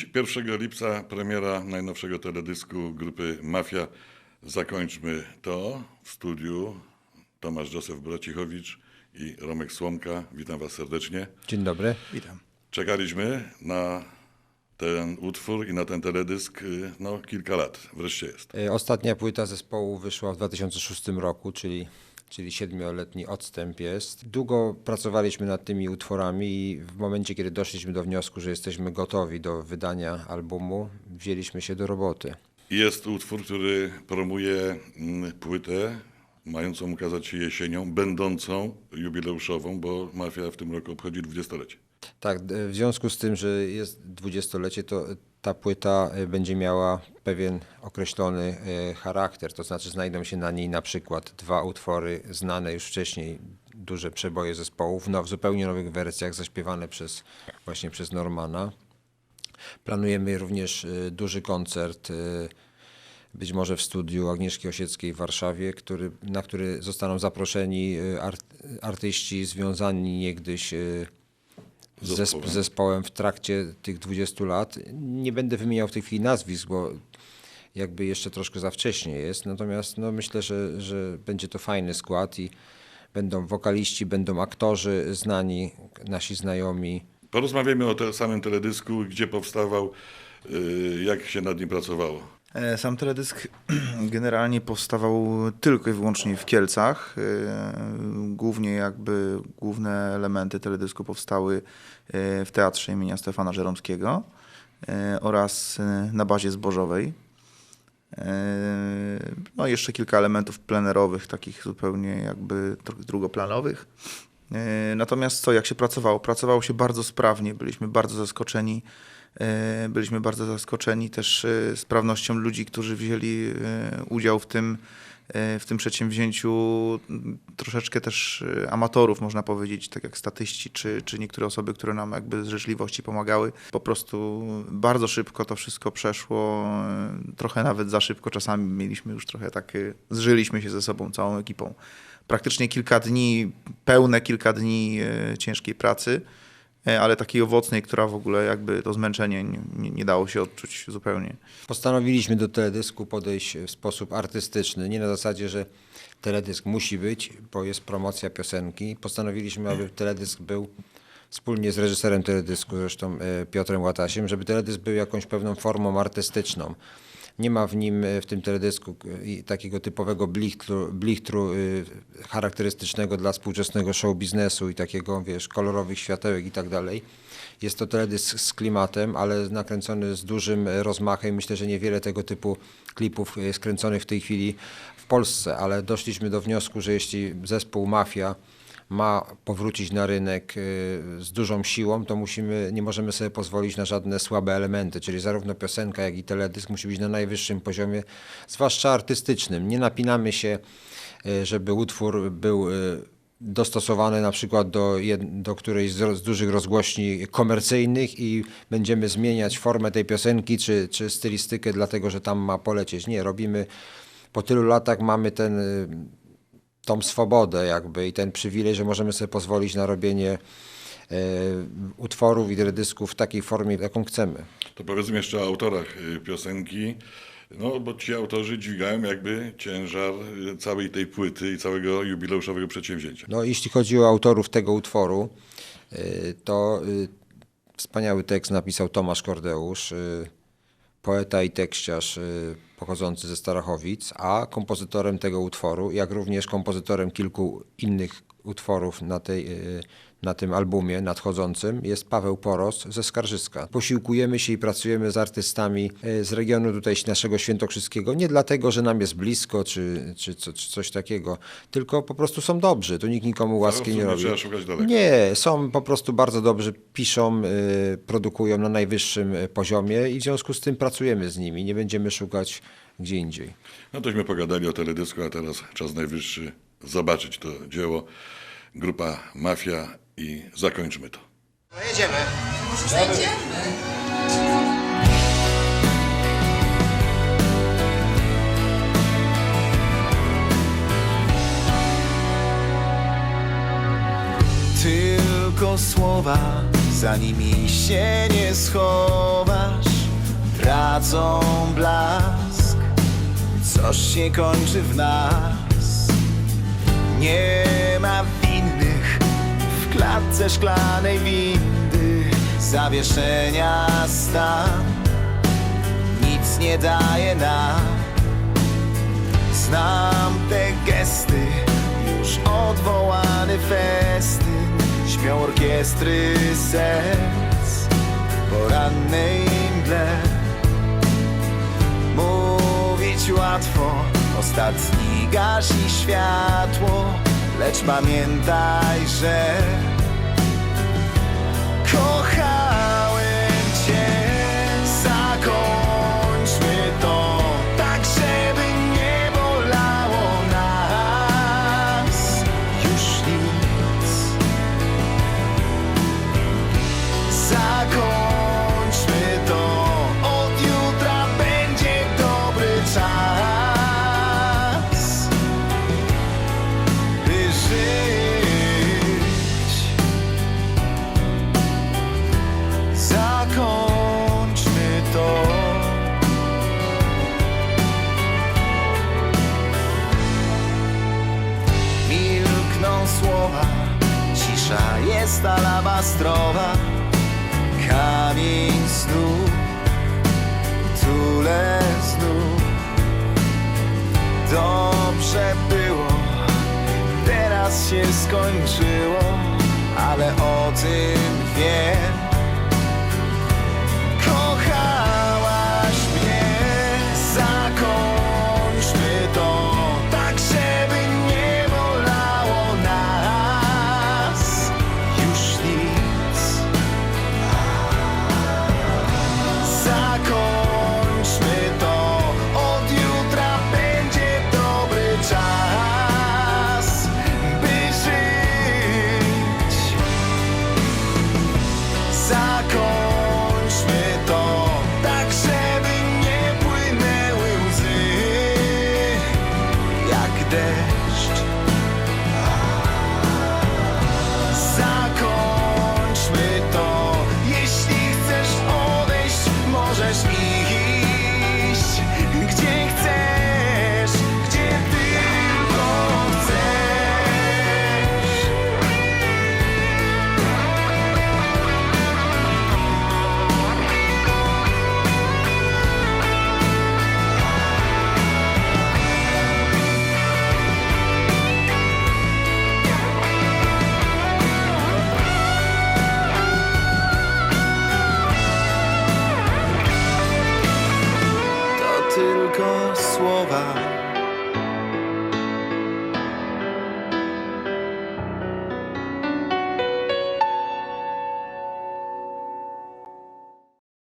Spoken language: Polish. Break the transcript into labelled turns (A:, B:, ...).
A: Dziś, 1 lipca, premiera najnowszego teledysku grupy Mafia. Zakończmy to w studiu. Tomasz Józef Bracichowicz i Romek Słomka. Witam Was serdecznie.
B: Dzień dobry.
C: Witam.
A: Czekaliśmy na ten utwór i na ten teledysk y, no, kilka lat. Wreszcie jest.
B: E, Ostatnia płyta zespołu wyszła w 2006 roku, czyli, czyli siedmioletni odstęp jest. Długo pracowaliśmy nad tymi utworami i w momencie, kiedy doszliśmy do wniosku, że jesteśmy gotowi do wydania albumu, wzięliśmy się do roboty.
A: Jest utwór, który promuje mm, płytę mającą ukazać się jesienią, będącą jubileuszową, bo Mafia w tym roku obchodzi dwudziestolecie.
B: Tak, w związku z tym, że jest dwudziestolecie, to ta płyta e, będzie miała pewien określony e, charakter, to znaczy znajdą się na niej na przykład dwa utwory znane już wcześniej, duże przeboje zespołów, no, w zupełnie nowych wersjach, zaśpiewane przez, właśnie przez Normana. Planujemy również e, duży koncert, być może w studiu Agnieszki Osieckiej w Warszawie, który, na który zostaną zaproszeni art, artyści związani niegdyś
A: Zespołem.
B: zespołem. w trakcie tych 20 lat. Nie będę wymieniał w tej chwili nazwisk, bo jakby jeszcze troszkę za wcześnie jest. Natomiast no, myślę, że, że będzie to fajny skład i będą wokaliści, będą aktorzy znani, nasi znajomi.
A: Porozmawiamy o te, samym teledysku, gdzie powstawał, y, jak się nad nim pracowało.
C: E, Sam teledysk generalnie powstawał tylko i wyłącznie w Kielcach. E, Głównie jakby główne elementy teledysku powstały e, w Teatrze imienia Stefana Żeromskiego oraz na bazie zbożowej. No i jeszcze kilka elementów plenerowych, takich zupełnie jakby drugoplanowych. Natomiast co, jak się pracowało? Pracowało się bardzo sprawnie, byliśmy bardzo zaskoczeni. E, Byliśmy bardzo zaskoczeni też e, sprawnością ludzi, którzy wzięli e, udział w tym, w tym przedsięwzięciu. Troszeczkę też amatorów, można powiedzieć, tak jak statyści, czy, czy niektóre osoby, które nam jakby z życzliwości pomagały. Po prostu bardzo szybko to wszystko przeszło, trochę nawet za szybko. Czasami mieliśmy już trochę tak, zżyliśmy się ze sobą całą ekipą praktycznie kilka dni, pełne kilka dni ciężkiej pracy, ale takiej owocnej, która w ogóle jakby to zmęczenie nie, nie, nie dało się odczuć zupełnie.
B: Postanowiliśmy do teledysku podejść w sposób artystyczny, nie na zasadzie, że teledysk musi być, bo jest promocja piosenki. Postanowiliśmy, aby teledysk był wspólnie z reżyserem teledysku, zresztą e, Piotrem Łatasiem, żeby teledysk był jakąś pewną formą artystyczną. Nie ma w nim, e, w tym teledysku e, takiego typowego blichtru, blichtru y, charakterystycznego dla współczesnego show biznesu i takiego, wiesz, kolorowych światełek i tak dalej. Jest to teledysk z klimatem, ale nakręcony z dużym e, rozmachem. Myślę, że niewiele tego typu klipów jest kręconych w tej chwili w Polsce, ale doszliśmy do wniosku, że jeśli zespół Mafia ma powrócić na rynek y, z dużą siłą, to musimy, nie możemy sobie pozwolić na żadne słabe elementy, czyli zarówno piosenka, jak i teledysk musi być na najwyższym poziomie, zwłaszcza artystycznym. Nie napinamy się, y, żeby utwór był y, dostosowany na przykład do, do którejś z, z dużych rozgłośni komercyjnych i będziemy zmieniać formę tej piosenki czy, czy stylistykę dlatego, że tam ma polecieć. Nie, robimy po tylu latach mamy ten tą swobodę jakby i ten przywilej, że możemy sobie pozwolić na robienie e, utworów i teledysków w takiej formie, jaką chcemy.
A: To powiedzmy jeszcze o autorach y, piosenki, no bo ci autorzy dźwigają jakby ciężar y, całej tej płyty i całego jubileuszowego przedsięwzięcia.
B: No, jeśli chodzi o autorów tego utworu, y, to y, wspaniały tekst napisał Tomasz Kordeusz, poeta i tekściarz y, pochodzący ze Starachowic, a kompozytorem tego utworu, jak również kompozytorem kilku innych utworów na, tej, y, na tym albumie nadchodzącym jest Paweł Poros ze Skarżyska. Posiłkujemy się i pracujemy z artystami y, z regionu tutaj naszego świętokrzyskiego, nie dlatego, że nam jest blisko czy, czy, co- czy coś takiego, tylko po prostu są dobrzy, tu nikt nikomu łaski nie robi. Nie, są po prostu bardzo dobrzy, piszą, y, produkują na najwyższym poziomie i w związku z tym pracujemy z nimi, nie będziemy szukać gdzie indziej.
A: No tośmy pogadali o teledysku, a teraz czas najwyższy zobaczyć to dzieło. Grupa Mafia i zakończmy to.
D: No jedziemy.
E: Tylko słowa, za nimi się nie schowa
D: tracą blask Coś się kończy w nas Nie ma winnych w klatce szklanej windy. Zawieszenia stan Nic nie daje nam. Znam te gesty Już odwołany festyn Śpią orkiestry serc Po rannej mgle. Mówić łatwo Ostatni gasi światło Lecz pamiętaj, że Kochałem słowa. Cisza jest alabastrowa Kamień snu Tule znów. Dobrze było Teraz się skończyło Ale o tym wiem